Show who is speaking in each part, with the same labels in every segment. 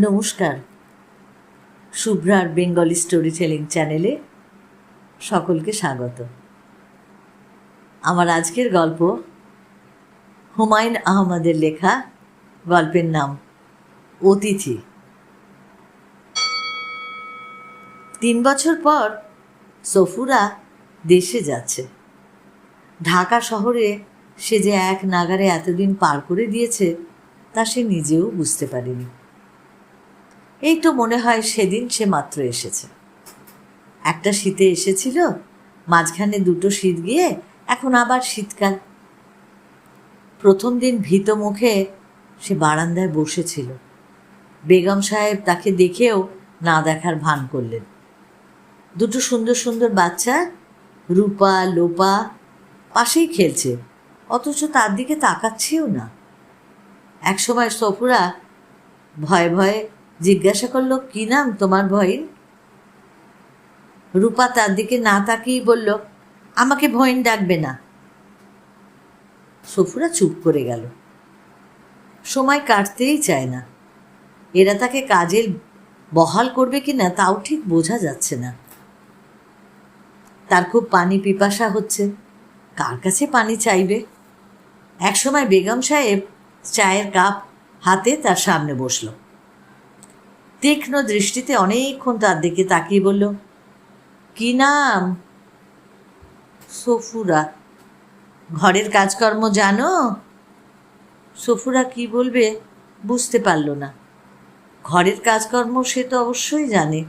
Speaker 1: নমস্কার। শুভ্রার Bengali story telling চ্যানেলে সকলকে স্বাগত। আমার আজকের গল্প হুমায়ুন আহমদের লেখা গল্পের নাম অতিথি। তিন বছর পর সফুরা দেশে যাচ্ছে। ঢাকা শহরে সে যে এক নাগারে এতদিন পার করে দিয়েছে তা সে নিজেও বুঝতে পারেনি। এই তো মনে হয় সেদিন সে মাত্র এসেছে। একটা শীতে এসেছিল, মাঝখানে দুটো শীত গিয়ে এখন আবার শীতকাল। প্রথম দিন ভীত মুখে সে বারান্দায় বসেছিল। বেগম সাহেব তাকে দেখেও না দেখার ভান করলেন। দুটো সুন্দর সুন্দর বাচ্চা, রূপা, লোপা, পাশেই খেলছে, অথচ তার দিকে তাকাচ্ছেও না। একসময় সফুরা ভয়ে ভয়ে জিজ্ঞাসা করল, কি নাম তোমার ভয়িন রূপা তার দিকে না তাকিয়েই বলল, আমাকে ভয়িন ডাকবে না। সফুরা চুপ করে গেল। সময় কাটতেই চায় না। এরা তাকে কাজের বহাল করবে কি না তাও ঠিক বোঝা যাচ্ছে না। তার খুব পানি পিপাসা হচ্ছে। কার কাছে পানি চাইবে? একসময় বেগম সাহেব চায়ের কাপ হাতে তার সামনে বসল। তীক্ষ্ণ দৃষ্টিতে অনেকক্ষণ তার দিকে তাকিয়ে বলল, কি নাম? সফুরা। ঘরের কাজকর্ম জানো? সফুরা কি বলবে বুঝতে পারল না। ঘরের কাজকর্ম সে তো অবশ্যই জানে।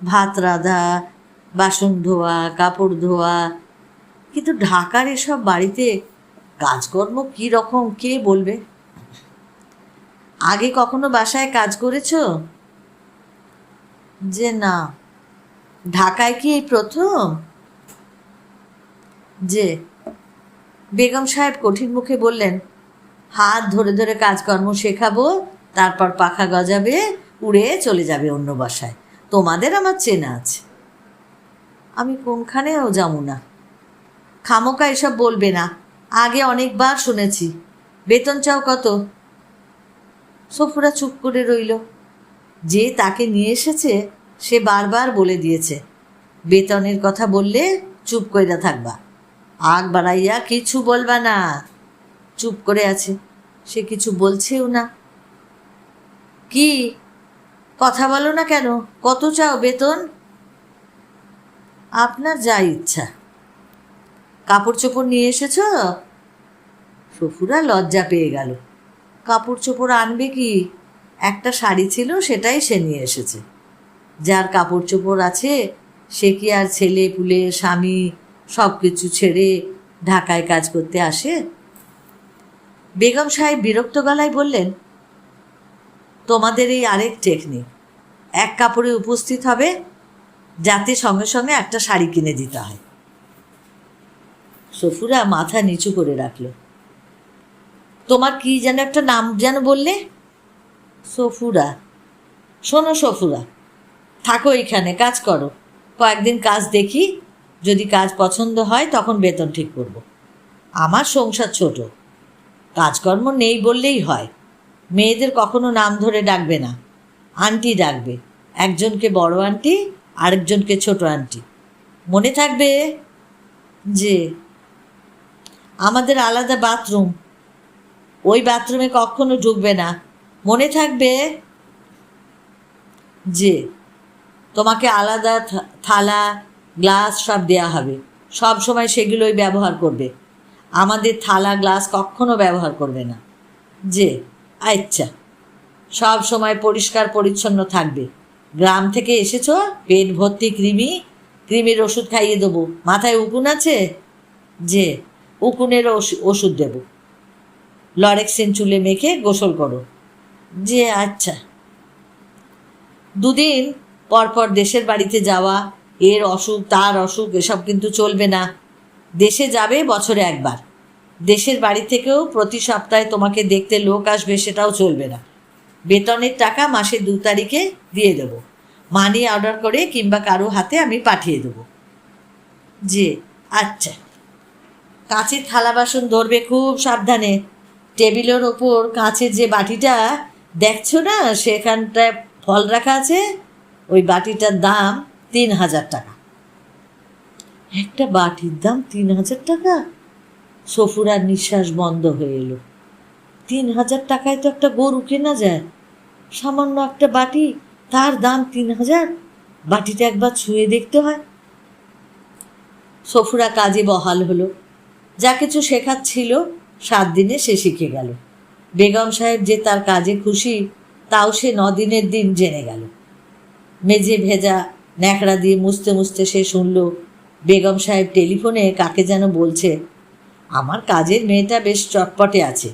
Speaker 1: ভাত রাঁধা, বাসন ধোয়া, কাপড় ধোয়া। কিন্তু ঢাকার এসব বাড়িতে কাজকর্ম কী রকম, কে বলবে? আগে কখনো বাসায় কাজ করেছ? যে না, ঢাকায় কি এই প্রথম? যে, বেগম সাহেব কঠিন মুখে বললেন, হাত ধরে ধরে কাজকর্ম শেখাবো, তারপর পাখা গজাবে, উড়ে চলে যাবে অন্য বাসায়। তোমাদের আমার চেনা আছে। আমি কোনখানেও যাব না। খামোকা এসব বলবে না। আগে অনেকবার শুনেছি। বেতন চাও কত? সফুরা চুপ করে রইল। যে তাকে নিয়ে এসেছে সে বারবার বলে দিয়েছে। বেতনের কথা বললে চুপ কইরা থাকবা। আগ বাড়াইয়া কিছু বলবা না। চুপ করে আছে। সে কিছু বলছেও না। কি? কথা বলো না কেন? কত চাও বেতন? আপনার যা ইচ্ছা। কাপড় চোপড় নিয়ে এসেছ? সফুরা লজ্জা পেয়ে গেল। কাপড় চোপড় আনবে কি? একটা শাড়ি ছিল, সেটাই সে নিয়ে এসেছে। যার কাপড় চোপড় আছে, সে কি আর ছেলে, পুলে, স্বামী সব কিছু ছেড়ে ঢাকায় কাজ করতে আসে? বেগম সাহেব বিরক্ত গলায় বললেন, তোমাদের এই আরেক টেকনিক এক কাপড়ে উপস্থিত হবে, যাতে সঙ্গে সঙ্গে একটা শাড়ি কিনে দিতে হয়। সফুরা মাথা নিচু করে রাখল, তোমার কি যেন একটা নাম যেন বললে? সফুরা, শোনো সফুরা থাকো এখানে, কাজ করো। কয়েকদিন কাজ দেখি, যদি কাজ পছন্দ হয় তখন বেতন ঠিক করব। আমার সংসার ছোট, কাজকর্ম নেই বললেই হয়। মেয়েদের কখনো নাম ধরে ডাকবে না, আন্টি ডাকবে, একজনকে বড় আন্টি, আরেকজনকে ছোট আন্টি। মনে থাকবে যে আমাদের আলাদা বাথরুম, ওই বাথরুমে কখনো ঢুকবে না। মনে থাকবে যে তোমাকে আলাদা থালা, গ্লাস সব দেয়া হবে। সব সময় সেগুলোই ব্যবহার করবে। আমাদের থালা, গ্লাস কখনো ব্যবহার করবে না। যে আচ্ছা। সব সময় পরিষ্কার, পরিচ্ছন্ন থাকবে। গ্রাম থেকে এসেছ? পেট ভর্তি কৃমি? কৃমির ওষুধ খাইয়ে দেবো। মাথায় উকুন আছে? যে, উকুনের ওষ- ওষুধ দেব। লরেক্সিন চুলে মেখে গোসল করো। যে আচ্ছা। দুদিন পরপর দেশের বাড়িতে যাওয়া, এর অসুখ, তার অসুখ, এসব কিন্তু চলবে না। দেশে যাবে বছরে একবার। দেশের বাড়ি থেকেও প্রতি সপ্তাহে তোমাকে দেখতে লোক আসবে সেটাও চলবে না। বেতনের টাকা মাসের দু তারিখে দিয়ে দেবো। মানি অর্ডার করে কিংবা কারও হাতে আমি পাঠিয়ে দেবো। যে আচ্ছা। কাঁচের থালা বাসন ধরবে খুব সাবধানে। টেবিলের ওপর কাঁচের যে বাটিটা, দেখছ না সেখানটায় ফল রাখা আছে? ওই বাটিটার দাম তিন হাজার টাকা। একটা বাটির দাম তিন হাজার টাকা? সফুরার নিঃশ্বাস বন্ধ হয়ে এলো। তিন হাজার টাকায় তো একটা গরু কেনা যায়। সামান্য একটা বাটি, তার দাম তিন হাজার? বাটিটা একবার ছুঁয়ে দেখতে হয়। সফুরা কাজে বহাল হলো। যা কিছু শেখাচ্ছিল সাত দিনে সে শিখে গেল। বেগম সাহেব যে তার কাজে খুশি, তাও সে দিনের দিন জেনে গেল। মেঝে ভেজা ন্যাকড়া দিয়ে মুছতে মুছতে সে শুনল, বেগম সাহেব টেলিফোনে কাকে যেন বলছে। আমার কাজের মেয়েটা বেশ চটপটে আছে,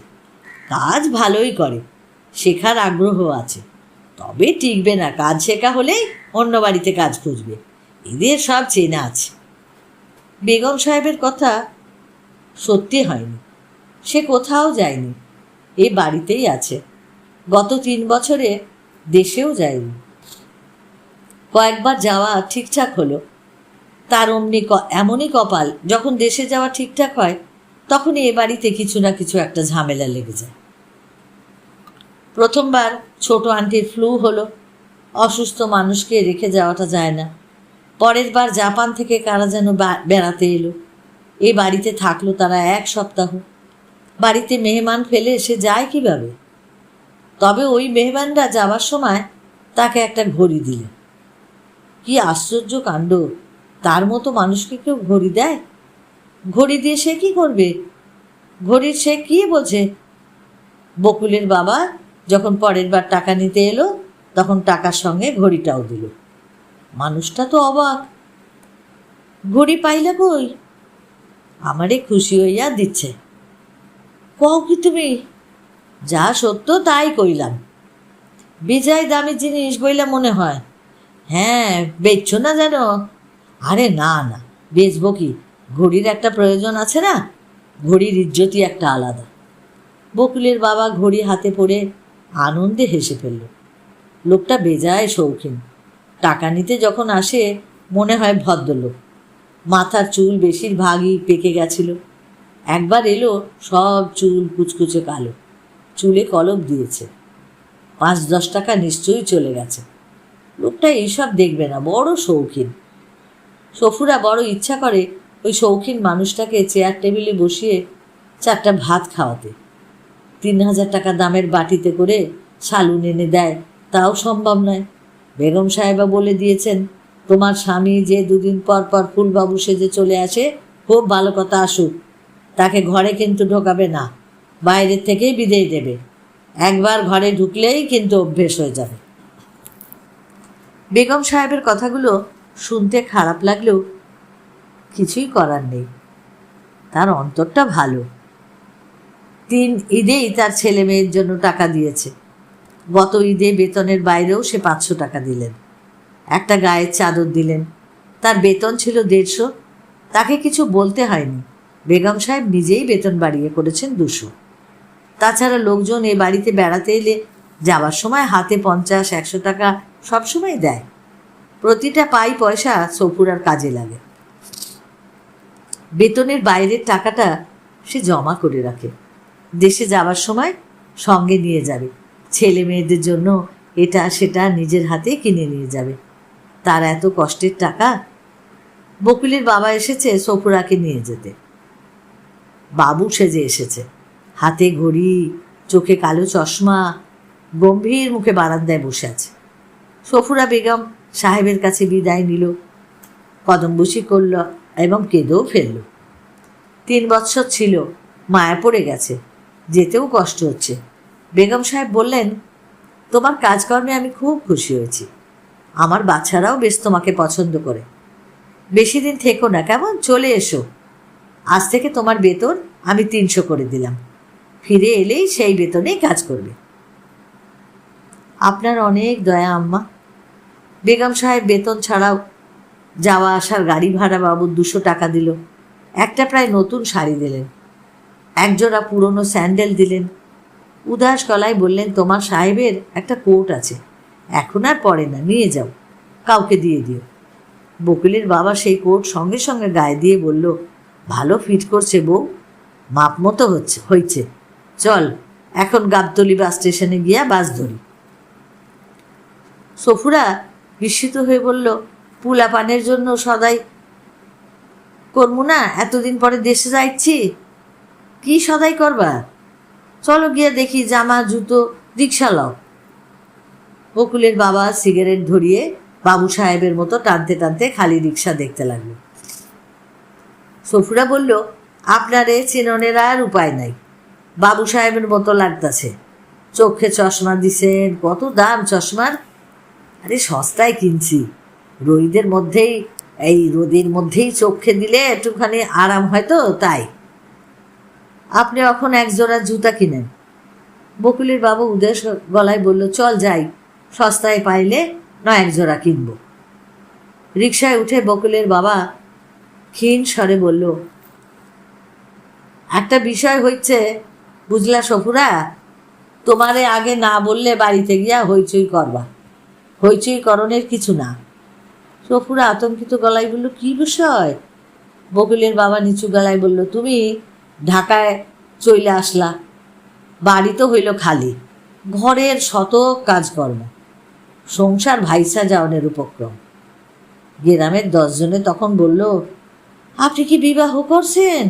Speaker 1: কাজ ভালোই করে, শেখার আগ্রহ আছে। তবে টিকবে না, কাজ শেখা হলেই অন্য বাড়িতে কাজ খুঁজবে, এদের সব চেনা আছে। বেগম সাহেবের কথা সত্যি হয়নি, সে কোথাও যায়নি এই বাড়িতেই আছে, গত তিন বছরে দেশেও যায়নি। কয়েকবার যাওয়া ঠিকঠাক হলো। তার অমনি এমনই কপাল, যখন দেশে যাওয়া ঠিকঠাক হয়, তখনই এ বাড়িতে কিছু না কিছু একটা ঝামেলা লেগে যায়। প্রথমবার ছোট আন্টির ফ্লু হলো, অসুস্থ মানুষকে রেখে যাওয়াটা যায় না। পরের বার জাপান থেকে কারা যেন বেড়াতে এলো। এ বাড়িতে থাকল তারা এক সপ্তাহ। বাড়িতে মেহমান ফেলে সে যায় কীভাবে? তবে ওই মেহমানরা যাবার সময় তাকে একটা ঘড়ি দিলেন কি আশ্চর্য কাণ্ড। তার মতো মানুষকে কেউ ঘড়ি দেয়? ঘড়ি দিয়ে সে কি করবে? ঘড়ির সে কি বোঝে? বকুলের বাবা যখন পরের বার টাকা নিতে এলো, তখন টাকার সঙ্গে ঘড়িটাও দিল। মানুষটা তো অবাক। ঘড়ি পাইলা কই? আমারে খুশি হইয়া দিচ্ছে। কও কি তুমি? যা সত্য তাই কইলাম। বিজয় দামি জিনিস বইলা মনে হয়। হ্যাঁ বেচছো না যেন। আরে না না, বেচবো কি? ঘড়ির একটা প্রয়োজন আছে না? ঘড়ির ইজ্জতই একটা আলাদা। বকুলের বাবা ঘড়ি হাতে পড়ে আনন্দে হেসে ফেলল। লোকটা বেজায় শৌখিন। টাকা নিতে যখন আসে, মনে হয় ভদ্রলোক। মাথার চুল বেশিরভাগই পেকে গেছিল। একবার এলো, সব চুল কুচকুচে কালো। চুলে কলম দিয়েছে। পাঁচ দশ টাকা নিশ্চয়ই চলে গেছে। লোকটা এইসব দেখবে না, বড় শৌখিন। সফুরা বড় ইচ্ছা করে ওই শৌখিন মানুষটাকে চেয়ার টেবিলে বসিয়ে চারটা ভাত খাওয়াতে। তিন হাজার টাকা দামের বাটিতে করে সালুন এনে দেয়, তাও সম্ভব নয়। বেগম সাহেবা বলে দিয়েছেন, তোমার স্বামী যে দুদিন পর পর ফুলবাবু সেজে চলে আসে, খুব ভালো কথা আসুক। তাকে ঘরে কিন্তু ঢোকাবে না, বাইরের থেকেই বিদেয় দেবে। একবার ঘরে ঢুকলেই কিন্তু অভ্যেস হয়ে যাবে। বেগম সাহেবের কথাগুলো শুনতে খারাপ লাগলেও কিছুই করার নেই। তার অন্তরটা ভালো। তিন ঈদেই তার ছেলে মেয়ের জন্য টাকা দিয়েছে। গত ঈদে বেতনের বাইরেও সে পাঁচশো টাকা দিলেন। একটা গায়ের চাদর দিলেন। তার বেতন ছিল দেড়শো। তাকে কিছু বলতে হয়নি। বেগম সাহেব নিজেই বেতন বাড়িয়ে করেছেন দুশো। তাছাড়া লোকজন এ বাড়িতে বেড়াতে এলে যাওয়ার সময় হাতে পঞ্চাশ, একশো টাকা সবসময় দেয়। প্রতিটা পাই পয়সা সফুরার কাজে লাগে। বেতনের বাইরের টাকাটা সে জমা করে রাখে। দেশে যাওয়ার সময় সঙ্গে নিয়ে যাবে। ছেলে মেয়েদের জন্য এটা সেটা নিজের হাতে কিনে নিয়ে যাবে। তার এত কষ্টের টাকা বকুলের বাবা এসেছে সফুরাকে নিয়ে যেতে। বাবু সেজে এসেছে। হাতে ঘড়ি, চোখে কালো চশমা, গম্ভীর মুখে বারান্দায় বসে আছে। সফুরা বেগম সাহেবের কাছে বিদায় নিল, কদমবুসি করল এবং কেঁদেও ফেলল। তিন বৎসর ছিল, মায়া পড়ে গেছে, যেতেও কষ্ট হচ্ছে। বেগম সাহেব বললেন, তোমার কাজকর্মে আমি খুব খুশি হয়েছি। আমার বাচ্চারাও বেশ তোমাকে পছন্দ করে। বেশি দিন থেকো না, কেমন? চলে এসো। আজ থেকে তোমার বেতন আমি তিনশো করে দিলাম। ফিরে এলেই সেই বেতনেই কাজ করবে। আপনার অনেক দয়া, আম্মা। বেগম সাহেব বেতন ছাড়াও যাওয়া আসার গাড়ি ভাড়া বাবুর দুশো টাকা দিল। একটা প্রায় নতুন শাড়ি দিলেন। একজোড়া পুরনো স্যান্ডেল দিলেন। উদাস গলায় বললেন, তোমার সাহেবের একটা কোট আছে। এখন আর পরে না, নিয়ে যাও। কাউকে দিয়ে দিও। বকুলের বাবা সেই কোট সঙ্গে সঙ্গে গায়ে দিয়ে বলল, ভালো ফিট করছে বউ। মাপ মতো হচ্ছে হয়েছে চল, এখন গাবতলি বাস স্টেশনে গিয়া বাস ধরি। সফুরা বিস্মিত হয়ে বলল পুলা পানের জন্য সদাই করব না? এতদিন পরে দেশে যাইছি। কি সদাই করবা? চলো গিয়ে দেখি জামা, জুতো, রিক্সা লও। বকুলের বাবা সিগারেট ধরিয়ে বাবু সাহেবের মতো টানতে টানতে খালি রিক্সা দেখতে লাগল। সফুরা বলল, আপনারে চিননের আর উপায় নাই। বাবু সাহেবের মতো লাগতাছে। চোখে চশমা দিছেন, কত দাম চশমার। আরে সস্তায় কিনছি। রোদের মধ্যেই, এই রোদের মধ্যেই চোখে দিলে একটুখানি আরাম হয় তো, তাই। আপনি এখন এক জোড়া জুতা কিনেন। বকুলের বাবু উদেশ গলায় বলল, চল যাই, সস্তায় পাইলে নয় এক জোড়া কিনবো। রিক্সায় উঠে বকুলের বাবা ক্ষীণ স্বরে বলল, একটা বিষয় হচ্ছে বুঝলা সফুরা তোমারে আগে না বললে বাড়িতে গিয়া হইচই করবা। হইচই করণের কিছু না। সফুরা আতঙ্কিত গলায় বলল, কি বিষয়? বকুলের বাবা নিচু গলায় বলল, তুমি ঢাকায় চলে আসলা। বাড়ি তো হইল খালি। ঘরের শত কাজকর্ম, সংসার ভাইসা যাওয়ানের উপক্রম। গ্রামের দশজনে তখন বলল, আপনি কি বিবাহ করছেন?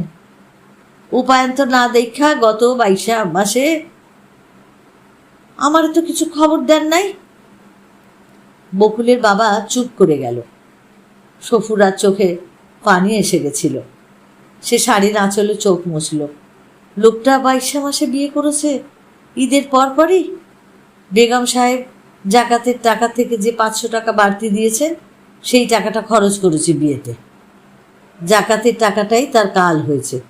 Speaker 1: উপায়ন্ত না দেখা গত বাইশা মাসে, আমার তো কিছু খবর দেন নাই। বকুলের বাবা চুপ করে গেল। সফুরার চোখে পানি এসে গেছিল। সে শাড়ির আঁচলে চোখ মুছল। লোকটা বাইশা মাসে বিয়ে করেছে, ঈদের পরপরই বেগম সাহেব জাকাতের টাকা থেকে যে পাঁচশো টাকা বাড়তি দিয়েছেন, সেই টাকাটা খরচ করেছে বিয়েতে। জাকাতের টাকাটাই তার কাল হয়েছে।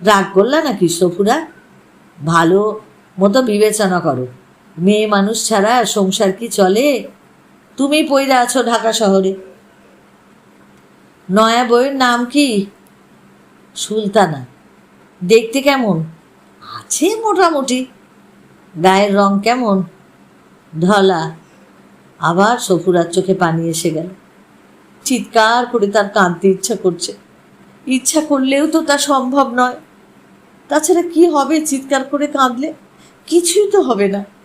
Speaker 1: রাগ করলা নাকি সফুরা? ভালো মতো বিবেচনা করো। মেয়ে মানুষ ছাড়া সংসার কি চলে? তুমি পইরা আছো ঢাকা শহরে। নয়া বইয়ের নাম কি? সুলতানা। দেখতে কেমন? আছে মোটামুটি। গায়ের রং কেমন? ধলা। আবার সফুরার চোখে পানি এসে গেল। চিৎকার করে তার কাঁদতে ইচ্ছা করছে। ইচ্ছা করলেও তো তা সম্ভব নয়। তাছাড়া কি হবে চিৎকার করে কাঁদলে? কিছুই তো হবে না।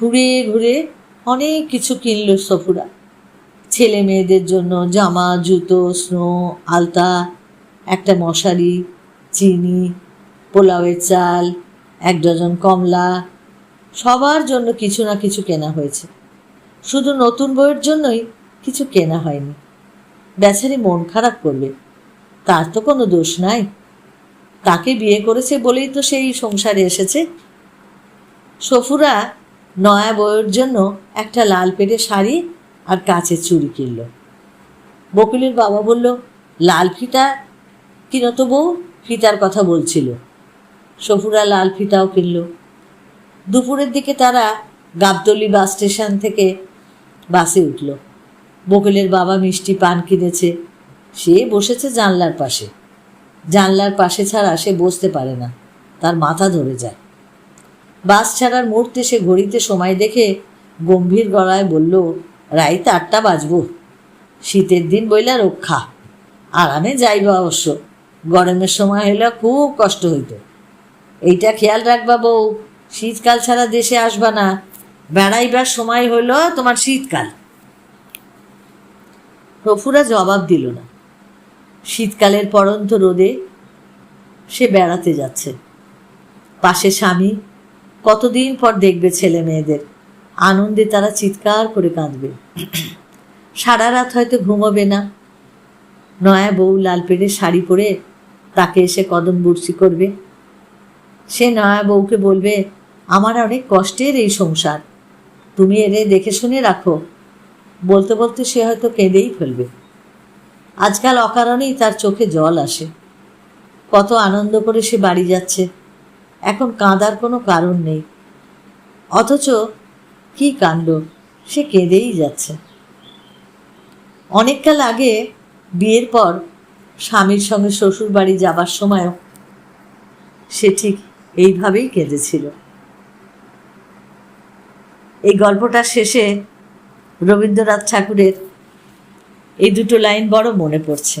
Speaker 1: ঘুরে ঘুরে অনেক কিছু কিনল সফুরা। ছেলে মেয়েদের জন্য জামা, জুতো, স্নো, আলতা, একটা মশারি, চিনি, পোলাওয়ের চাল, এক ডজন কমলা, সবার জন্য কিছু না কিছু কেনা হয়েছে। শুধু নতুন বইয়ের জন্যই কিছু কেনা হয়নি। বেচারি মন খারাপ করবে। তার তো কোনো দোষ নাই। তাকে বিয়ে করেছে বলেই তো সেই সংসারে এসেছে। সফুরা নয়া বইয়ের জন্য একটা লাল পেটে শাড়ি আর কাচের চুড়ি কিনল। বকুলের বাবা বলল, লাল ফিতা? কিনো তো বউ ফিতার কথা বলছিল। সফুরা লাল ফিতাও কিনল। দুপুরের দিকে তারা গাবতলি বাস স্টেশন থেকে বাসে উঠল। বকুলের বাবা মিষ্টি পান কিনেছে। সে বসেছে জানলার পাশে। জানলার পাশে ছাড়া সে বসতে পারে না। তার মাথা ধরে যায়। বাস ছাড়ার মুহূর্তে সে ঘড়িতে সময় দেখে গম্ভীর গলায় বলল, রাইতে আটটা বাজবো। শীতের দিন বইলা রক্ষা। আরামে যাইব অবশ্য। গরমের সময় হইলে খুব কষ্ট হইতো। এইটা খেয়াল রাখবা বউ, শীতকাল ছাড়া দেশে আসবা না। বেড়াইবার সময় হইল তোমার শীতকাল। প্রফুরা জবাব দিল না। শীতকালের পরন্ত রোদে সে বেড়াতে যাচ্ছে। পাশে স্বামী কতদিন পর দেখবে ছেলে মেয়েদের? আনন্দে তারা চিৎকার করে কাঁদবে। সারা রাত হয়তো ঘুমোবে না। নয়া বউ লাল পেড়ে শাড়ি পরে তাকে এসে কদম বুড়ছি করবে। সে নয়া বউকে বলবে, আমার অনেক কষ্টের এই সংসার। তুমি এনে দেখে শুনে রাখো। বলতে বলতে সে হয়তো কেঁদেই ফেলবে। আজকাল অকারণেই তার চোখে জল আসে। কত আনন্দ করে সে বাড়ি যাচ্ছে। এখন কাঁদার কোনো কারণ নেই। অথচ কি কাণ্ড, সে কেঁদেই যাচ্ছে। অনেককাল আগে বিয়ের পর স্বামীর সঙ্গে শ্বশুর বাড়ি যাবার সময়ও সে ঠিক এইভাবেই কেঁদেছিল। এই গল্পটার শেষে রবীন্দ্রনাথ ঠাকুরের এই দুটো লাইন বড় মনে পড়ছে।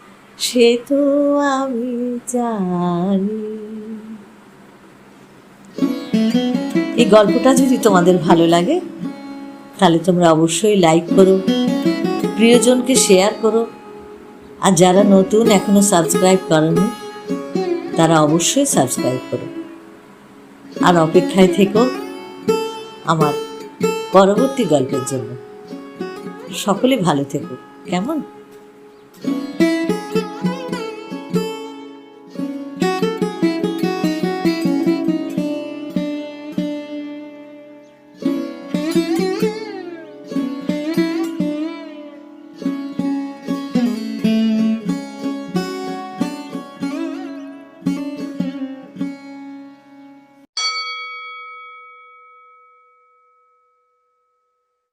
Speaker 1: সে তো আমি জানি। এই গল্পটা যদি তোমাদের ভালো লাগে, তাহলে তোমরা অবশ্যই লাইক করো, প্রিয়জনকে শেয়ার করো। আর যারা নতুন, এখনও সাবস্ক্রাইব করেনি, তারা অবশ্যই সাবস্ক্রাইব করো। আর অপেক্ষায় থেকো আমার পরবর্তী গল্পের জন্য। সকলে ভালো থেকো। কেমন?